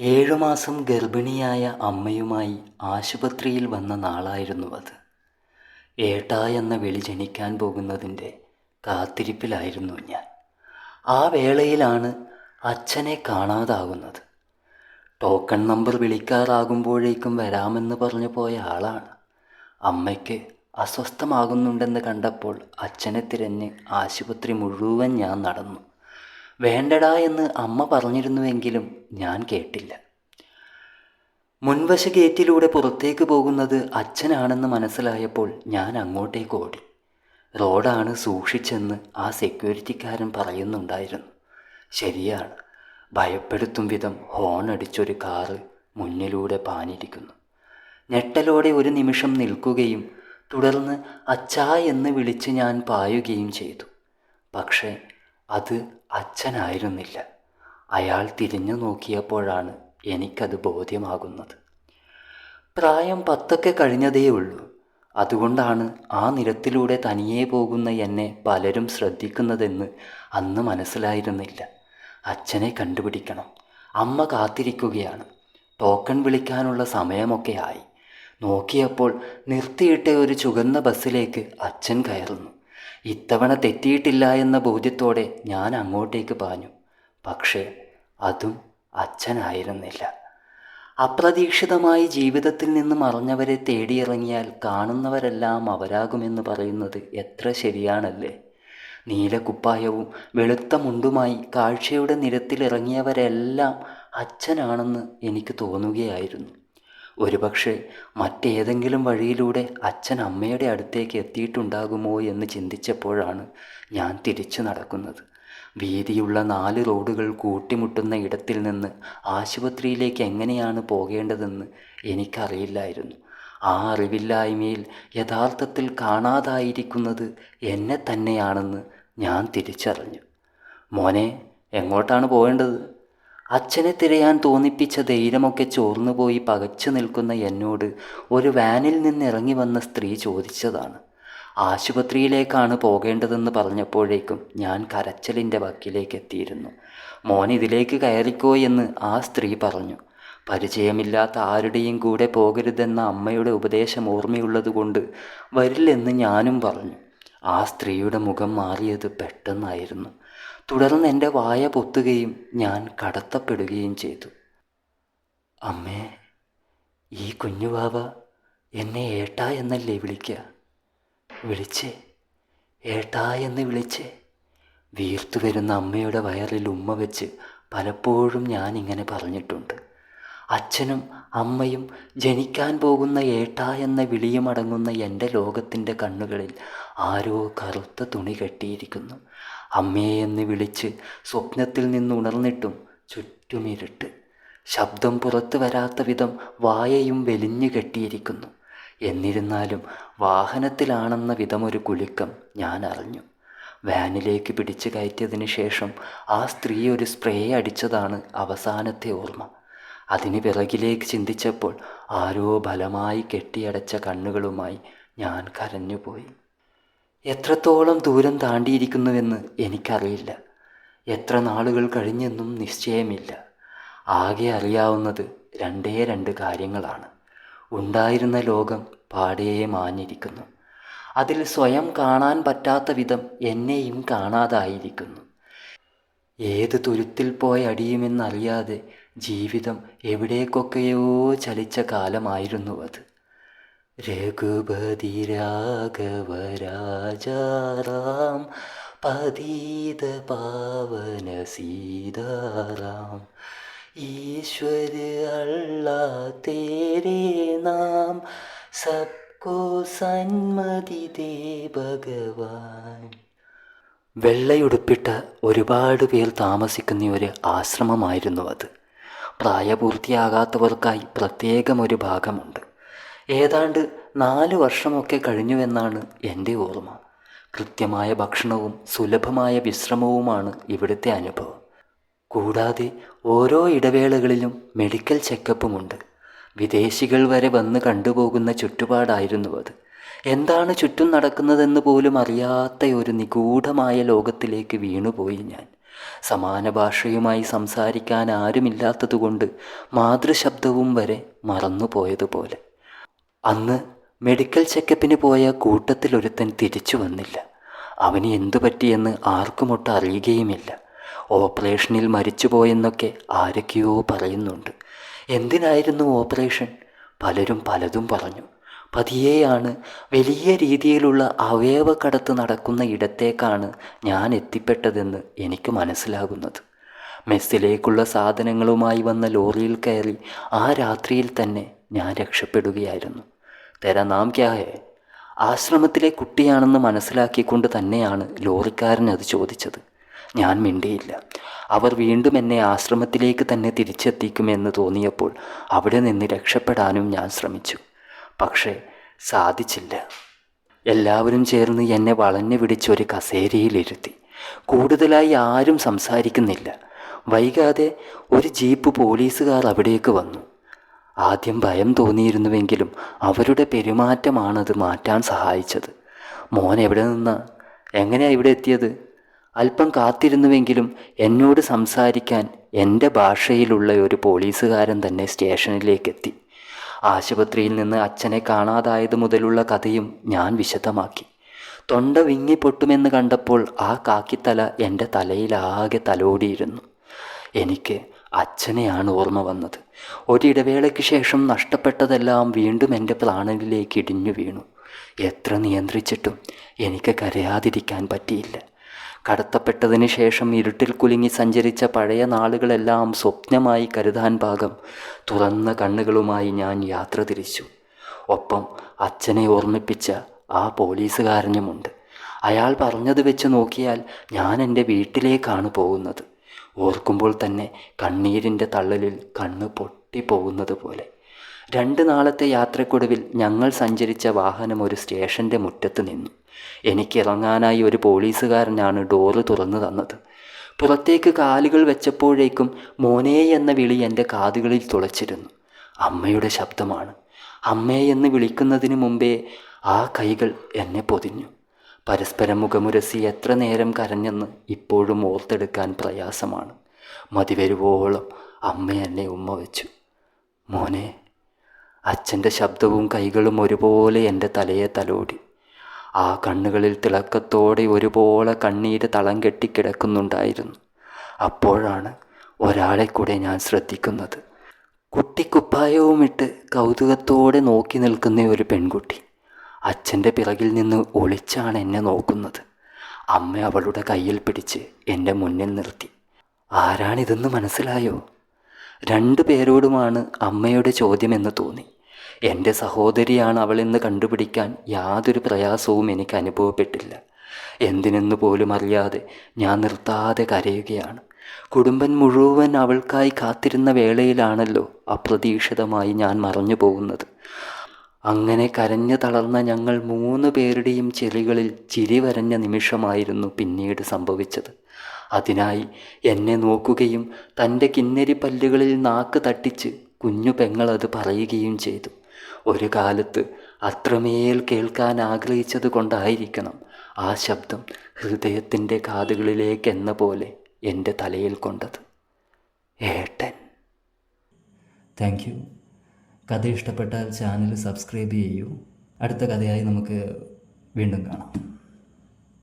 ഏഴുമാസം ഗർഭിണിയായ അമ്മയുമായി ആശുപത്രിയിൽ വന്ന നാളായിരുന്നു അത്. ഏട്ട എന്ന വിളി ജനിക്കാൻ പോകുന്നതിന്റെ കാത്തിരിപ്പിലായിരുന്നു ഞാൻ. ആ വേളയിലാണ് അച്ഛനെ കാണാതാകുന്നത്. ടോക്കൺ നമ്പർ വിളിക്കാറാകുമ്പോഴേക്കും വരാമെന്ന് പറഞ്ഞു പോയ ആളാണ്. അമ്മയ്ക്ക് അസ്വസ്ഥമാകുന്നുണ്ടെന്ന് കണ്ടപ്പോൾ അച്ഛനെ തിരഞ്ഞ് ആശുപത്രി മുഴുവൻ ഞാൻ നടന്നു. വേണ്ടടാ എന്ന് അമ്മ പറഞ്ഞിരുന്നുവെങ്കിലും ഞാൻ കേട്ടില്ല. മുൻവശ ഗേറ്റിലൂടെ പുറത്തേക്ക് പോകുന്നത് അച്ഛനാണെന്ന് മനസ്സിലായപ്പോൾ ഞാൻ അങ്ങോട്ടേക്ക് ഓടി. റോഡാണ് സൂക്ഷിച്ചെന്ന് ആ സെക്യൂരിറ്റിക്കാരൻ പറയുന്നുണ്ടായിരുന്നു. ശരിയാണ്. ഭയപ്പെടുത്തും വിധം ഹോൺ അടിച്ചൊരു കാറ് മുന്നിലൂടെ പാഞ്ഞിരിക്കുന്നു. ഞെട്ടലോടെ ഒരു നിമിഷം നിൽക്കുകയും തുടർന്ന് അച്ഛാ എന്ന് വിളിച്ച് ഞാൻ പായുകയും ചെയ്തു. പക്ഷേ അത് അച്ഛനായിരുന്നില്ല. അയാൾ തിരിഞ്ഞു നോക്കിയപ്പോഴാണ് എനിക്കത് ബോധ്യമാകുന്നത്. പ്രായം പത്തൊക്കെ കഴിഞ്ഞതേ ഉള്ളൂ. അതുകൊണ്ടാണ് ആ നിരത്തിലൂടെ തനിയെ പോകുന്ന എന്നെ പലരും ശ്രദ്ധിക്കുന്നതെന്ന് അന്ന് മനസ്സിലായിരുന്നില്ല. അച്ഛനെ കണ്ടുപിടിക്കണം. അമ്മ കാത്തിരിക്കുകയാണ്. ടോക്കൺ വിളിക്കാനുള്ള സമയമൊക്കെ ആയി. നോക്കിയപ്പോൾ നിർത്തിയിട്ട ഒരു ചുകന്ന ബസ്സിലേക്ക് അച്ഛൻ കയറുന്നു. ഇത്തവണ തെറ്റിയിട്ടില്ല എന്ന ബോധ്യത്തോടെ ഞാൻ അങ്ങോട്ടേക്ക് പാഞ്ഞു. പക്ഷേ അതും അച്ഛനായിരുന്നില്ല. അപ്രതീക്ഷിതമായി ജീവിതത്തിൽ നിന്ന് മറഞ്ഞവരെ തേടിയിറങ്ങിയാൽ കാണുന്നവരെല്ലാം അവരാകുമെന്ന് പറയുന്നത് എത്ര ശരിയാണല്ലേ? നീലക്കുപ്പായവും വെളുത്ത മുണ്ടുമായി കാഴ്ചയുടെ നിരത്തിലിറങ്ങിയവരെല്ലാം അച്ഛനാണെന്ന് എനിക്ക് തോന്നുകയായിരുന്നു. ഒരുപക്ഷെ മറ്റേതെങ്കിലും വഴിയിലൂടെ അച്ഛൻ അമ്മയുടെ അടുത്തേക്ക് എത്തിയിട്ടുണ്ടാകുമോ എന്ന് ചിന്തിച്ചപ്പോഴാണ് ഞാൻ തിരിച്ചു നടക്കുന്നത്. വീതിയുള്ള നാല് റോഡുകൾ കൂട്ടിമുട്ടുന്ന ഇടത്തിൽ നിന്ന് ആശുപത്രിയിലേക്ക് എങ്ങനെയാണ് പോകേണ്ടതെന്ന് എനിക്കറിയില്ലായിരുന്നു. ആ അറിവില്ലായ്മയിൽ യഥാർത്ഥത്തിൽ കാണാതായിരിക്കുന്നത് എന്നെ തന്നെയാണെന്ന് ഞാൻ തിരിച്ചറിഞ്ഞു. മോനെ എങ്ങോട്ടാണ് പോകേണ്ടത്? അച്ഛനെ തിരയാൻ തോന്നിപ്പിച്ച ധൈര്യമൊക്കെ ചോർന്നുപോയി പകച്ചു നിൽക്കുന്ന എന്നോട് ഒരു വാനിൽ നിന്നിറങ്ങി വന്ന സ്ത്രീ ചോദിച്ചതാണ്. ആശുപത്രിയിലേക്കാണ് പോകേണ്ടതെന്ന് പറഞ്ഞപ്പോഴേക്കും ഞാൻ കരച്ചലിന്റെ വക്കിലേക്ക് എത്തിയിരുന്നു മോൻ ഇതിലേക്ക് കയറിക്കോ എന്ന് ആ സ്ത്രീ പറഞ്ഞു. പരിചയമില്ലാത്ത ആരുടെയും കൂടെ പോകരുതെന്ന അമ്മയുടെ ഉപദേശം ഓർമ്മയുള്ളതുകൊണ്ട് വരില്ലെന്ന് ഞാനും പറഞ്ഞു. ആ സ്ത്രീയുടെ മുഖം മാറിയത് പെട്ടെന്നായിരുന്നു. തുടർന്ന് എന്റെ വായ പൊത്തുകയും ഞാൻ കടത്തപ്പെടുകയും ചെയ്തു. അമ്മേ ഈ കുഞ്ഞുവാവ എന്നെ ഏട്ടാ എന്നല്ലേ വിളിക്കുക വിളിച്ചേ ഏട്ടാ എന്ന് വിളിച്ചേ. വീർത്തു വരുന്ന അമ്മയുടെ വയറിൽ ഉമ്മ വെച്ച് പലപ്പോഴും ഞാൻ ഇങ്ങനെ പറഞ്ഞിട്ടുണ്ട്. അച്ഛനും അമ്മയും ജനിക്കാൻ പോകുന്ന ഏട്ട എന്ന വിളിയുമടങ്ങുന്ന എന്റെ ലോകത്തിന്റെ കണ്ണുകളിൽ ആരോ കറുത്ത തുണി കെട്ടിയിരിക്കുന്നു. അമ്മയെ എന്ന് വിളിച്ച് സ്വപ്നത്തിൽ നിന്ന് ഉണർന്നിട്ടും ചുറ്റുമിരുട്ട് ശബ്ദം പുറത്തു വരാത്ത വിധം വായയും വെലിഞ്ഞു കെട്ടിയിരിക്കുന്നു. എന്നിരുന്നാലും വാഹനത്തിലാണെന്ന വിധമൊരു കുലുക്കം ഞാൻ അറിഞ്ഞു. വാനിലേക്ക് പിടിച്ചു കയറ്റിയതിന് ശേഷം ആ സ്ത്രീ ഒരു സ്പ്രേ അടിച്ചതാണ് അവസാനത്തെ ഓർമ്മ. അതിന് പിറകിലേക്ക് ചിന്തിച്ചപ്പോൾ ആരോ ബലമായി കെട്ടിയടച്ച കണ്ണുകളുമായി ഞാൻ കരഞ്ഞുപോയി. എത്രത്തോളം ദൂരം താണ്ടിയിരിക്കുന്നുവെന്ന് എനിക്കറിയില്ല. എത്ര നാളുകൾ കഴിഞ്ഞെന്നും നിശ്ചയമില്ല. ആകെ അറിയാവുന്നത് രണ്ടേ രണ്ട് കാര്യങ്ങളാണ്. ഉണ്ടായിരുന്ന ലോകം പാടേ മാഞ്ഞിരിക്കുന്നു. അതിൽ സ്വയം കാണാൻ പറ്റാത്ത വിധം എന്നെയും കാണാതായിരിക്കുന്നു. ഏത് തുരുത്തിൽ പോയി അടിയുമെന്നറിയാതെ ജീവിതം എവിടേക്കൊക്കെയോ ചലിച്ച കാലമായിരുന്നു അത്. രഘുപതി രാഘവ രാജാറാം പതീത പാവന സീതാറാം ഈശ്വര തേരേ നാം സബ്കോ സന്മതി ദേ ഭഗവാൻ. വെള്ളയുടുപ്പിട്ട ഒരുപാട് പേർ താമസിക്കുന്ന ഒരു ആശ്രമമായിരുന്നു അത്. പ്രായപൂർത്തിയാകാത്തവർക്കായി പ്രത്യേകം ഒരു ഭാഗമുണ്ട്. ഏതാണ്ട് നാല് വർഷമൊക്കെ കഴിഞ്ഞുവെന്നാണ് എന്റെ ഓർമ്മ. കൃത്യമായ ഭക്ഷണവും സുലഭമായ വിശ്രമവുമാണ് ഇവിടുത്തെ അനുഭവം. കൂടാതെ ഓരോ ഇടവേളകളിലും മെഡിക്കൽ ചെക്കപ്പുമുണ്ട്. വിദേശികൾ വരെ വന്ന് കണ്ടുപോകുന്ന ചുറ്റുപാടായിരുന്നു അത്. എന്താണ് ചുറ്റും നടക്കുന്നതെന്ന് പോലും അറിയാത്ത ഒരു നിഗൂഢമായ ലോകത്തിലേക്ക് വീണുപോയി ഞാൻ. സമാന ഭാഷയുമായി സംസാരിക്കാൻ ആരുമില്ലാത്തതുകൊണ്ട് മാതൃശബ്ദവും വരെ മറന്നുപോയതുപോലെ. അന്ന് മെഡിക്കൽ ചെക്കപ്പിന് പോയ കൂട്ടത്തിലൊരുത്തൻ തിരിച്ചു വന്നില്ല. അവന് എന്തു പറ്റിയെന്ന് ആർക്കുമൊട്ട് അറിയുകയുമില്ല. ഓപ്പറേഷനിൽ മരിച്ചുപോയെന്നൊക്കെ ആരൊക്കെയോ പറയുന്നുണ്ട്. എന്തിനായിരുന്നു ഓപ്പറേഷൻ? പലരും പലതും പറഞ്ഞു. പതിയെയാണ് വലിയ രീതിയിലുള്ള അവയവക്കടത്ത് നടക്കുന്ന ഇടത്തേക്കാണ് ഞാൻ എത്തിപ്പെട്ടതെന്ന് എനിക്ക് മനസ്സിലാകുന്നത്. മെസ്സിലേക്കുള്ള സാധനങ്ങളുമായി വന്ന ലോറിയിൽ കയറി ആ രാത്രിയിൽ തന്നെ ഞാൻ രക്ഷപ്പെടുകയായിരുന്നു. തെര നാം ക്യാ ഹേ? ആശ്രമത്തിലെ കുട്ടിയാണെന്ന് മനസ്സിലാക്കിക്കൊണ്ട് തന്നെയാണ് ലോറിക്കാരൻ അത് ചോദിച്ചത്. ഞാൻ മിണ്ടിയില്ല. അവർ വീണ്ടും എന്നെ ആശ്രമത്തിലേക്ക് തന്നെ തിരിച്ചെത്തിക്കുമെന്ന് തോന്നിയപ്പോൾ അവിടെ നിന്ന് രക്ഷപ്പെടാനും ഞാൻ ശ്രമിച്ചു. പക്ഷേ സാധിച്ചില്ല. എല്ലാവരും ചേർന്ന് എന്നെ വളഞ്ഞു പിടിച്ചൊരു കസേരയിലിരുത്തി കൂടുതലായി ആരും സംസാരിക്കുന്നില്ല. വൈകാതെ ഒരു ജീപ്പ് പോലീസുകാർ അവിടേക്ക് വന്നു. ആദ്യം ഭയം തോന്നിയിരുന്നുവെങ്കിലും അവരുടെ പെരുമാറ്റമാണത് മാറ്റാൻ സഹായിച്ചത്. മോൻ എവിടെ നിന്ന്? എങ്ങനെയാ ഇവിടെ എത്തിയത്? അല്പം കാത്തിരുന്നുവെങ്കിലും എന്നോട് സംസാരിക്കാൻ എന്റെ ഭാഷയിലുള്ള ഒരു പോലീസുകാരൻ തന്നെ സ്റ്റേഷനിലേക്ക് എത്തി ആശുപത്രിയിൽ നിന്ന് അച്ഛനെ കാണാതായത് മുതലുള്ള കഥയും ഞാൻ വിശദമാക്കി. തൊണ്ട വിങ്ങി പൊട്ടുമെന്ന് കണ്ടപ്പോൾ ആ കാക്കിത്തല എന്റെ തലയിലാകെ തലോടിയിരുന്നു. എനിക്ക് അച്ഛനെയാണ് ഓർമ്മ വന്നത്. ഒരിടവേളയ്ക്ക് ശേഷം നഷ്ടപ്പെട്ടതെല്ലാം വീണ്ടും എന്റെ പ്രാണനിലേക്ക് ഇടിഞ്ഞു വീണു. എത്ര നിയന്ത്രിച്ചിട്ടും എനിക്ക് കരയാതിരിക്കാൻ പറ്റിയില്ല. കടത്തപ്പെട്ടതിന് ശേഷം ഇരുട്ടിൽ കുലുങ്ങി സഞ്ചരിച്ച പഴയ നാളുകളെല്ലാം സ്വപ്നമായി കരുതാൻ പാകം തുറന്ന കണ്ണുകളുമായി ഞാൻ യാത്ര തിരിച്ചു. ഒപ്പം അച്ഛനെ ഓർമ്മിപ്പിച്ച ആ പോലീസുകാരനുമുണ്ട്. അയാൾ പറഞ്ഞത് വെച്ച് നോക്കിയാൽ ഞാൻ എന്റെ വീട്ടിലേക്കാണ് പോകുന്നത്. ഓർക്കുമ്പോൾ തന്നെ കണ്ണീരിന്റെ തള്ളലിൽ കണ്ണ് പൊട്ടിപ്പോകുന്നത് പോലെ രണ്ട് നാളത്തെ യാത്രക്കൊടുവിൽ ഞങ്ങൾ സഞ്ചരിച്ച വാഹനം ഒരു സ്റ്റേഷന്റെ മുറ്റത്ത് നിന്നു. എനിക്ക് ഇറങ്ങാനായി ഒരു പോലീസുകാരനാണ് ഡോറ് തുറന്നു തന്നത്. പുറത്തേക്ക് കാലുകൾ വെച്ചപ്പോഴേക്കും മോനേ എന്ന വിളി എന്റെ കാതുകളിൽ തുളച്ചിരുന്നു. അമ്മയുടെ ശബ്ദമാണ്. അമ്മേ എന്ന് വിളിക്കുന്നതിന് മുമ്പേ ആ കൈകൾ എന്നെ പൊതിഞ്ഞു. പരസ്പരം മുഖമുരസി എത്ര നേരം കരഞ്ഞെന്ന് ഇപ്പോഴും ഓർത്തെടുക്കാൻ പ്രയാസമാണ്. മതിവരുവോളം അമ്മ എന്നെ ഉമ്മ വെച്ചു. മോനെ അച്ഛന്റെ ശബ്ദവും കൈകളും ഒരുപോലെ എന്റെ തലയെ തലോടി. ആ കണ്ണുകളിൽ തിളക്കത്തോടെ ഒരുപോലെ കണ്ണീര് തളം കെട്ടിക്കിടക്കുന്നുണ്ടായിരുന്നു. അപ്പോഴാണ് ഒരാളെ കൂടെ ഞാൻ ശ്രദ്ധിക്കുന്നത്. കുട്ടിക്കുപ്പായവുമിട്ട് കൗതുകത്തോടെ നോക്കി നിൽക്കുന്ന ഒരു പെൺകുട്ടി. അച്ഛന്റെ പിറകിൽ നിന്ന് ഒളിച്ചാണ് എന്നെ നോക്കുന്നത്. അമ്മ അവളുടെ കയ്യിൽ പിടിച്ച് എന്റെ മുന്നിൽ നിർത്തി. ആരാണിതെന്ന് മനസ്സിലായോ? രണ്ടു പേരോടുമാണ് അമ്മയുടെ ചോദ്യമെന്ന് തോന്നി. എന്റെ സഹോദരിയാണ് അവളെന്ന് കണ്ടുപിടിക്കാൻ യാതൊരു പ്രയാസവും എനിക്ക് അനുഭവപ്പെട്ടില്ല. എന്തിനെന്ന് പോലും അറിയാതെ ഞാൻ നിർത്താതെ കരയുകയാണ്. കുടുംബം മുഴുവൻ അവൾക്കായി കാത്തിരുന്ന വേളയിലാണല്ലോ അപ്രതീക്ഷിതമായി ഞാൻ മറഞ്ഞു പോകുന്നത് അങ്ങനെ കരഞ്ഞു തളർന്ന ഞങ്ങൾ മൂന്ന് പേരുടെയും ചെളികളിൽ ചിരി വരഞ്ഞ നിമിഷമായിരുന്നു പിന്നീട് സംഭവിച്ചത്. അതിനായി എന്നെ നോക്കുകയും തന്റെ കിന്നരി പല്ലുകളിൽ നാക്ക് തട്ടിച്ച് കുഞ്ഞു പെങ്ങളത് പറയുകയും ചെയ്തു. ഒരു കാലത്ത് അത്രമേൽ കേൾക്കാൻ ആഗ്രഹിച്ചത് കൊണ്ടായിരിക്കണം ആ ശബ്ദം ഹൃദയത്തിന്റെ കാതുകളിലേക്ക് എന്ന പോലെ എന്റെ തലയിൽ കൊണ്ടത്. ഏട്ടൻ. Thank you. കഥ ഇഷ്ടപ്പെട്ടാൽ ചാനൽ സബ്സ്ക്രൈബ് ചെയ്യൂ. അടുത്ത കഥയായി നമുക്ക് വീണ്ടും കാണാം.